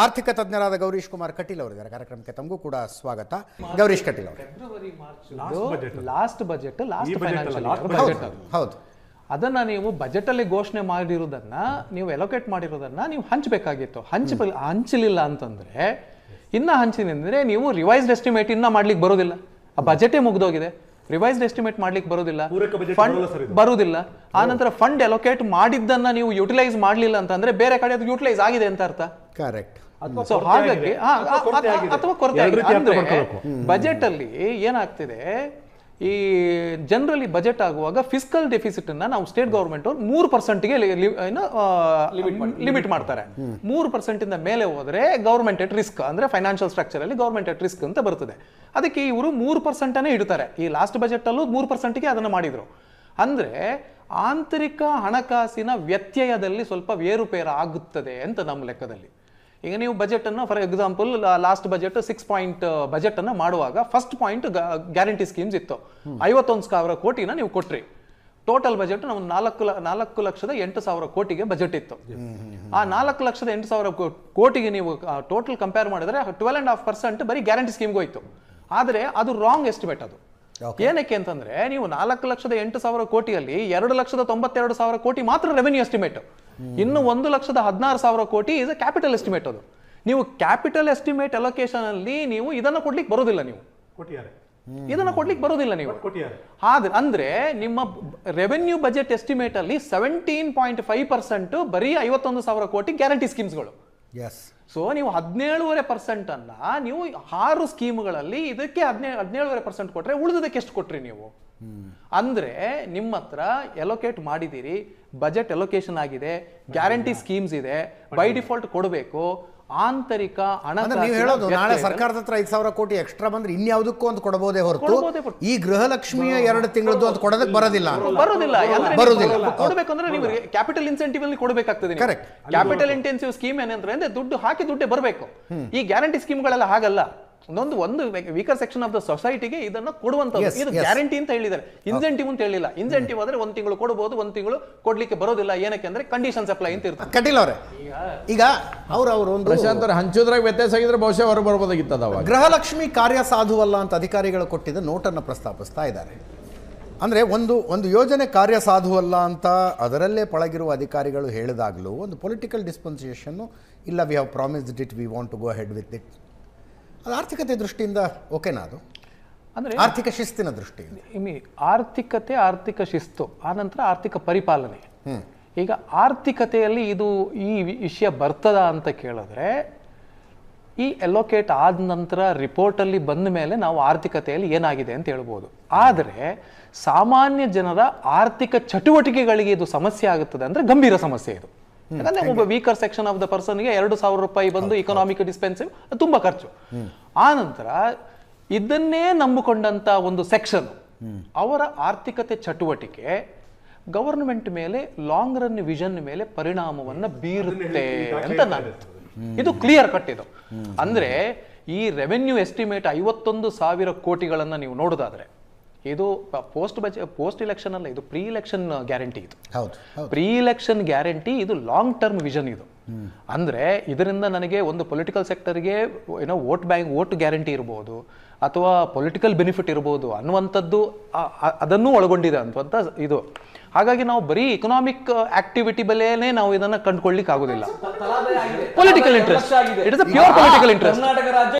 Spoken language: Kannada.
ಆರ್ಥಿಕ ತಜ್ಞರಾದ ಗೌರೀಶ್ ಕುಮಾರ್ ಕಟೀಲ್ ಅವರಿದ್ದಾರೆ. ಕಾರ್ಯಕ್ರಮಕ್ಕೆ ತಮಗೂ ಕೂಡ ಸ್ವಾಗತ. ಗೌರೀಶ್ ಕಟೀಲ್ ಅವರು. February March last budget last ಹೌದು ಹೌದು. ಅದನ್ನ ನೀವು ಬಜೆಟ್ ಅಲ್ಲಿ ಘೋಷಣೆ ಮಾಡಿರೋದನ್ನ ನೀವು ಎಲೋಕೇಟ್ ಮಾಡಿರೋದನ್ನ ನೀವು ಹಂಚಬೇಕಾಗಿತ್ತು. ಹಂಚ ಹಂಚಲಿಲ್ಲ ಅಂತಂದ್ರೆ ಇನ್ನ ಹಂಚಿನಿಂದ್ರೆ ನೀವು ರಿವೈಸ್ಡ್ ಎಸ್ಟಿಮೇಟ್ ಇನ್ನ ಮಾಡ್ಲಿಕ್ಕೆ ಬರೋದಿಲ್ಲ. ಆ ಬಜೆಟೇ ಮುಗ್ದೋಗಿದೆ. ರಿವೈಸ್ಡ್ ಎಸ್ಟಿಮೇಟ್ ಮಾಡ್ಲಿಕ್ಕೆ ಬರೋದಿಲ್ಲ. ಫಂಡ್. ಬರುವುದಿಲ್ಲ ಆ ನಂತರ ಫಂಡ್ ಎಲೋಕೇಟ್ ಮಾಡಿದ್ದನ್ನ ನೀವು ಯುಟಿಲೈಸ್ ಮಾಡ್ಲಿಲ್ಲ ಅಂತಂದ್ರೆ ಬೇರೆ ಕಡೆ ಅದು ಯುಟಿಲೈಸ್ ಆಗಿದೆ ಅಂತ ಅರ್ಥ. ಕರೆಕ್ಟ್ ಹಾಗಾಗಿ ಅಥವಾ ಕೊರತೆ. ಬಜೆಟ್ ಅಲ್ಲಿ ಏನಾಗ್ತಿದೆ ಈ ಜನರಲಿ ಬಜೆಟ್ ಆಗುವಾಗ ಫಿಸಿಕಲ್ ಡೆಫಿಸಿಟ್ ಅನ್ನ ನಾವು ಸ್ಟೇಟ್ ಗವರ್ಮೆಂಟ್ ಮೂರು ಪರ್ಸೆಂಟ್ಗೆ ಲಿಮಿಟ್ ಮಾಡ್ತಾರೆ. ಮೂರು ಪರ್ಸೆಂಟ್ ಇಂದ ಮೇಲೆ ಹೋದ್ರೆ ಗೌರ್ಮೆಂಟ್ ಎಟ್ ರಿಸ್ಕ್ ಅಂದ್ರೆ ಫೈನಾನ್ಷಿಯಲ್ ಸ್ಟ್ರಕ್ಚರ್ ಅಲ್ಲಿ ಗೌರ್ಮೆಂಟ್ ಎಟ್ ರಿಸ್ಕ್ ಅಂತ ಬರ್ತದೆ. ಅದಕ್ಕೆ ಇವರು ಮೂರು ಪರ್ಸೆಂಟ್ ಅನ್ನೇ ಇಡ್ತಾರೆ. ಈ ಲಾಸ್ಟ್ ಬಜೆಟ್ ಅಲ್ಲೂ ಮೂರು ಪರ್ಸೆಂಟ್ಗೆ ಅದನ್ನ ಮಾಡಿದ್ರು. ಅಂದ್ರೆ ಆಂತರಿಕ ಹಣಕಾಸಿನ ವ್ಯತ್ಯಯದಲ್ಲಿ ಸ್ವಲ್ಪ ಏರುಪೇರ ಆಗುತ್ತದೆ ಅಂತ ನಮ್ಮ ಲೆಕ್ಕದಲ್ಲಿ. ಈಗ ನೀವು ಬಜೆಟ್ ಅನ್ನು for example last budget six point budget ಅನ್ನ ಮಾಡುವಾಗ ಫಸ್ಟ್ ಪಾಯಿಂಟ್ ಗ್ಯಾರಂಟಿ ಸ್ಕೀಮ್ಸ್ ಇತ್ತು. ಐವತ್ತೊಂದು ಸಾವಿರ ಕೋಟಿನ ನೀವು ಕೊಟ್ರಿ. ಟೋಟಲ್ ಬಜೆಟ್ ನಾವು ನಾಲ್ಕು ನಾಲ್ಕು ಲಕ್ಷದ ಎಂಟು ಸಾವಿರ ಕೋಟಿಗೆ ಬಜೆಟ್ ಇತ್ತು. ಆ ನಾಲ್ಕು ಲಕ್ಷದ ಎಂಟು ಸಾವಿರ ಕೋಟಿಗೆ ನೀವು ಟೋಟಲ್ ಕಂಪೇರ್ ಮಾಡಿದ್ರೆ ಟ್ವೆಲ್ ಅಂಡ್ ಹಾಫ್ ಪರ್ಸೆಂಟ್ ಬರೀ ಗ್ಯಾರಂಟಿ ಸ್ಕೀಮ್ಗೆ ಹೋಯ್ತು. ಆದರೆ ಅದು ರಾಂಗ್ ಎಸ್ಟಿಮೇಟ್ ಅದು. ಏನಕ್ಕೆ ಅಂತಂದ್ರೆ ನೀವು ನಾಲ್ಕು ಲಕ್ಷದ ಎಂಟು ಸಾವಿರ ಕೋಟಿಯಲ್ಲಿ ಎರಡು ಲಕ್ಷದ ತೊಂಬತ್ತೆರಡು ಸಾವಿರ ಕೋಟಿ ಮಾತ್ರ ರೆವೆನ್ಯೂ ಎಸ್ಟಿಮೇಟ್ ಇನ್ನು ಒಂದು ಲಕ್ಷದ ಹದಿನಾರು ಸಾವಿರ ಕೋಟಿ ಇಸ್ ಕ್ಯಾಪಿಟಲ್ ಎಸ್ಟಿಮೇಟ್ ಅದು. ನೀವು ಕ್ಯಾಪಿಟಲ್ ಎಸ್ಟಿಮೇಟ್ ಅಲೋಕೇಶನ್ ಅಲ್ಲಿ ನೀವು ಇದನ್ನ ಕೊಡ್ಲಿಕ್ಕೆ ಬರೋದಿಲ್ಲ ನೀವು. ಕೊಟ್ಟಿದ್ದಾರೆ. ಇದನ್ನ ಕೊಡ್ಲಿಕ್ಕೆ ಬರೋದಿಲ್ಲ ನೀವು. ಕೊಟ್ಟಿದ್ದಾರೆ. ಆದ್ರೆ ಅಂದ್ರೆ ನಿಮ್ಮ ರೆವೆನ್ಯೂ ಬಜೆಟ್ ಎಸ್ಟಿಮೇಟ್ ಅಲ್ಲಿ ಸೆವೆಂಟೀನ್ ಪಾಯಿಂಟ್ ಫೈವ್ ಪರ್ಸೆಂಟ್ ಬರೀ ಐವತ್ತೊಂದು ಸಾವಿರ ಕೋಟಿ ಗ್ಯಾರಂಟಿ ಸ್ಕೀಮ್ಸ್ಗಳು ಎಸ್ ಸೊ ನೀವು ಹದಿನೇಳುವರೆ ಪರ್ಸೆಂಟ್ ಅನ್ನ ನೀವು ಆರು ಸ್ಕೀಮ್ಗಳಲ್ಲಿ ಇದಕ್ಕೆ ಹದಿನೇಳು ಹದಿನೇಳುವರೆ ಪರ್ಸೆಂಟ್ ಕೊಟ್ರೆ ಉಳಿದದಕ್ಕೆ ಎಷ್ಟು ಕೊಟ್ರಿ ನೀವು? ಅಂದ್ರೆ ನಿಮ್ಮ ಹತ್ರ ಎಲೋಕೇಟ್ ಮಾಡಿದ್ದೀರಿ ಬಜೆಟ್ ಎಲೋಕೇಶನ್ ಆಗಿದೆ ಗ್ಯಾರಂಟಿ ಸ್ಕೀಮ್ಸ್ ಇದೆ ಬೈ ಡಿಫಾಲ್ಟ್ ಕೊಡಬೇಕು ಆಂತರಿಕ ನೀವು ಹೇಳೋದು ನಾಳೆ ಸರ್ಕಾರದ ಹತ್ರ ಐದು ಸಾವಿರ ಕೋಟಿ ಎಕ್ಸ್ಟ್ರಾ ಬಂದ್ರೆ ಇನ್ಯಾವುದಕ್ಕೂ ಅಂತ ಕೊಡಬಹುದೇ ಹೊರತು. ಈ ಗೃಹಲಕ್ಷ್ಮಿಯ ಎರಡು ತಿಂಗಳದ್ದು ಅಂತ ಕೊಡೋದಕ್ಕೆ ಬರೋದಿಲ್ಲ ಬರೋದಿಲ್ಲ. ಬರೋದಿಲ್ಲ. ಕೊಡಬೇಕಂದ್ರೆ ನಿಮಗೆ ನೀವು ಕ್ಯಾಪಿಟಲ್ ಇನ್ಸೆಂಟಿವ್ ಅಲ್ಲಿ ಕೊಡಬೇಕಾಗ್ತದೆ Correct. ಕ್ಯಾಪಿಟಲ್ ಇಂಟೆನ್ಸಿವ್ ಸ್ಕೀಮ್ ಏನಂದ್ರೆ ಅಂದ್ರೆ ದುಡ್ಡು ಹಾಕಿ ದುಡ್ಡೇ ಬರಬೇಕು. ಈ ಗ್ಯಾರಂಟಿ ಸ್ಕೀಮ್ಗಳೆಲ್ಲ ಹಾಗಲ್ಲ. ಒಂದೊಂದು ಒಂದು ವೀಕರ್ ಸೆಕ್ಷನ್ ಆಫ್ ದ ಸೊಸೈಟಿಗೆ ಇದನ್ನ ಕೊಡುವಂತ ಇದು ಗ್ಯಾರಂಟಿ ಅಂತ ಹೇಳಿದ್ದಾರೆ. ಇನ್ಸೆಂಟಿವ್ ಅಂತ ಹೇಳಿಲ್ಲ. ಇನ್ಸೆಂಟಿವ್ ಆದ್ರೆ ಒಂದ್ ತಿಂಗಳು ಕೊಡಬಹುದು ಒಂದ್ ತಿಂಗಳು ಕೊಡ್ಲಿಕ್ಕೆ ಬರೋದಿಲ್ಲ. ಏನಕ್ಕೆ ಅಂದ್ರೆ ಕಂಡೀಷನ್ಸ್ ಅಪ್ಲೈ ಅಂತ ಇರ್ತದೆ ಕಟೀಲ್ ಅವರೇ ಈಗ ಅವ್ರು ಅವರು ಒಂದು ಪ್ರಶಾಂತ್ ಅವ್ರು ಹಂಚೋದ್ರಾಗ ವ್ಯತ್ಯಾಸ ಆಗಿದ್ರೆ ಬಹುಶಃ ಹೊರ ಬರ್ಬೋದಾಗಿತ್ತದ ಅದಾವ ಗೃಹಲಕ್ಷ್ಮಿ ಕಾರ್ಯ ಸಾಧುವಲ್ಲ ಅಂತ ಅಧಿಕಾರಿಗಳು ಕೊಟ್ಟಿದ್ದ ನೋಟನ್ನು ಪ್ರಸ್ತಾಪಿಸ್ತಾ ಇದ್ದಾರೆ. ಅಂದ್ರೆ ಒಂದು ಒಂದು ಯೋಜನೆ ಕಾರ್ಯ ಸಾಧುವಲ್ಲ ಅಂತ ಅದರಲ್ಲೇ ಪಳಗಿರುವ ಅಧಿಕಾರಿಗಳು ಹೇಳಿದಾಗಲೂ ಒಂದು ಪೊಲಿಟಿಕಲ್ ಡಿಸ್ಪೊನ್ಸಿಯೇಷನ್ ಇಲ್ಲ. We have promised it we want to go head with it ಅದು ಆರ್ಥಿಕತೆ ದೃಷ್ಟಿಯಿಂದ ಓಕೆನಾ ಅದು. ಅಂದರೆ ಆರ್ಥಿಕ ಶಿಸ್ತಿನ ದೃಷ್ಟಿಯಿಂದ. ಇಮಿ ಆರ್ಥಿಕತೆ ಆರ್ಥಿಕ ಶಿಸ್ತು ಆನಂತರ ಆರ್ಥಿಕ ಪರಿಪಾಲನೆ. ಈಗ ಆರ್ಥಿಕತೆಯಲ್ಲಿ ಇದು ಈ ವಿಷಯ ಬರ್ತದ ಅಂತ ಕೇಳಿದ್ರೆ ಈ ಎಲೋಕೇಟ್ ಆದ ನಂತರ ರಿಪೋರ್ಟಲ್ಲಿ ಬಂದ ಮೇಲೆ ನಾವು ಆರ್ಥಿಕತೆಯಲ್ಲಿ ಏನಾಗಿದೆ ಅಂತ ಹೇಳ್ಬೋದು. ಆದರೆ ಸಾಮಾನ್ಯ ಜನರ ಆರ್ಥಿಕ ಚಟುವಟಿಕೆಗಳಿಗೆ ಇದು ಸಮಸ್ಯೆ ಆಗುತ್ತದೆ ಅಂದರೆ ಗಂಭೀರ ಸಮಸ್ಯೆ ಇದು. ಯಾಕಂದ್ರೆ ಒಬ್ಬ ವೀಕರ್ ಸೆಕ್ಷನ್ ಆಫ್ ದ ಪರ್ಸನ್ಗೆ ಎರಡು ಸಾವಿರ ರೂಪಾಯಿ ಬಂದು ಇಕನಾಮಿಕ್ ಡಿಸ್ಪೆನ್ಸಿವ್ ತುಂಬಾ ಖರ್ಚು. ಆ ನಂತರ ಇದನ್ನೇ ನಂಬಿಕೊಂಡಂತ ಒಂದು ಸೆಕ್ಷನ್ ಅವರ ಆರ್ಥಿಕತೆ ಚಟುವಟಿಕೆ ಗವರ್ನಮೆಂಟ್ ಮೇಲೆ ಲಾಂಗ್ ರನ್ ವಿಷನ್ ಮೇಲೆ ಪರಿಣಾಮವನ್ನ ಬೀರುತ್ತೆ ಅಂತ ನಾನು ಇದು ಕ್ಲಿಯರ್ ಕಟ್ ಇದು. ಅಂದ್ರೆ ಈ ರೆವೆನ್ಯೂ ಎಸ್ಟಿಮೇಟ್ ಐವತ್ತೊಂದು ಸಾವಿರ ಕೋಟಿಗಳನ್ನ ನೀವು ನೋಡೋದಾದ್ರೆ ಇದು ಪೋಸ್ಟ್ ಬಜೆ ಪೋಸ್ಟ್ ಇಲೆಕ್ಷನ್ ಅಲ್ಲ ಇದು ಪ್ರೀ ಇಲೆಕ್ಷನ್ ಗ್ಯಾರಂಟಿ ಇದು. ಹೌದು ಪ್ರೀ ಇಲೆಕ್ಷನ್ ಗ್ಯಾರಂಟಿ ಇದು ಲಾಂಗ್ ಟರ್ಮ್ ವಿಷನ್ ಇದು. ಅಂದ್ರೆ ಇದರಿಂದ ನನಗೆ ಒಂದು ಪೊಲಿಟಿಕಲ್ ಸೆಕ್ಟರ್ಗೆ ಏನೋ ವೋಟ್ ಬ್ಯಾಂಕ್ ವೋಟ್ ಗ್ಯಾರಂಟಿ ಇರ್ಬೋದು ಅಥವಾ ಪೊಲಿಟಿಕಲ್ ಬೆನಿಫಿಟ್ ಇರ್ಬೋದು ಅನ್ನುವಂಥದ್ದು ಅದನ್ನು ಒಳಗೊಂಡಿದೆ ಅಂತಂತ ಇದು. ಹಾಗಾಗಿ ನಾವು ಬರೀ ಇಕನಾಮಿಕ್ ಆಕ್ಟಿವಿಟಿ ಬೆಲೆಯೇ ನಾವು ಇದನ್ನ ಕಂಡುಕೊಳ್ಳಿಕ್ ಆಗೋದಿಲ್ಲ political interest it is a pure political interest